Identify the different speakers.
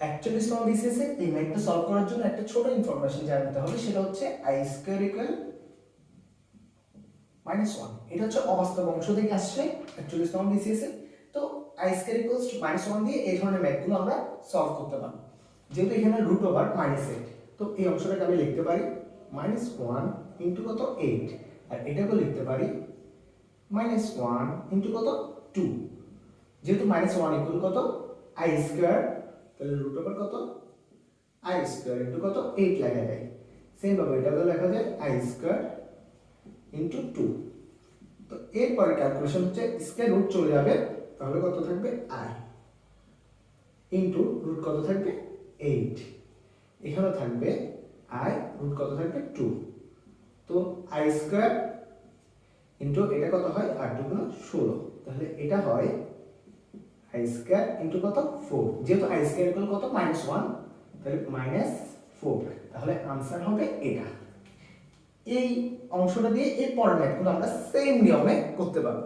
Speaker 1: একচল্লিশতম বিসিএসে এই ম্যাথটা সলভ করার জন্য একটা ছোট ইনফরমেশন জানতে হবে, সেটা হচ্ছে i square equal minus one এটা হচ্ছে অবাস্তব অংশ থেকে আসছে অ্যাকচুয়ালি একচল্লিশতম বিসিএসে তো i square equals two minus one দিয়ে এই ধরনের ম্যাথগুলো আমরা সলভ করতে পারব। যেহেতু এখানে রুট ওভার মাইনাস এইট তো এই অংশটাকে আমি লিখতে পারি মাইনাস ওয়ান ইন্টু কত এইট আর এটাকেও লিখতে পারি মাইনাস ওয়ান ইন্টু কত টু যেহেতু মাইনাস ওয়ান ইকুয়াল কত? আই স্কোয়ার তাহলে রুট ওভার কত? আই স্কোয়ার ইন্টু কত? এইট লেখা যায় সেম ভাবে এটাকেও লেখা যায় আই স্কোয়ার ইন্টু টু তো এরপরে ক্যালকুলেশন হচ্ছে স্কোয়ার রুট চলে যাবে, তাহলে কত থাকবে? আই ইন্টু রুট কত থাকবে? এইট এখানেও থাকবে আই রুট কত থাকবে? টু তো আই স্কোয়ার ইন্টু এটা কত হয়? আট টু ষোলো। তাহলে এটা হয় আই স্কোয়ার ইন্টু কত? ফোর যেহেতু আই স্কোয়ার ইকুয়াল কত? মাইনাস ওয়ান তাহলে মাইনাস ফোর তাহলে আনসার হবে এটা। এই অংশটা দিয়ে এর পরের ম্যাথগুলো আমরা সেম নিয়মে করতে পারব।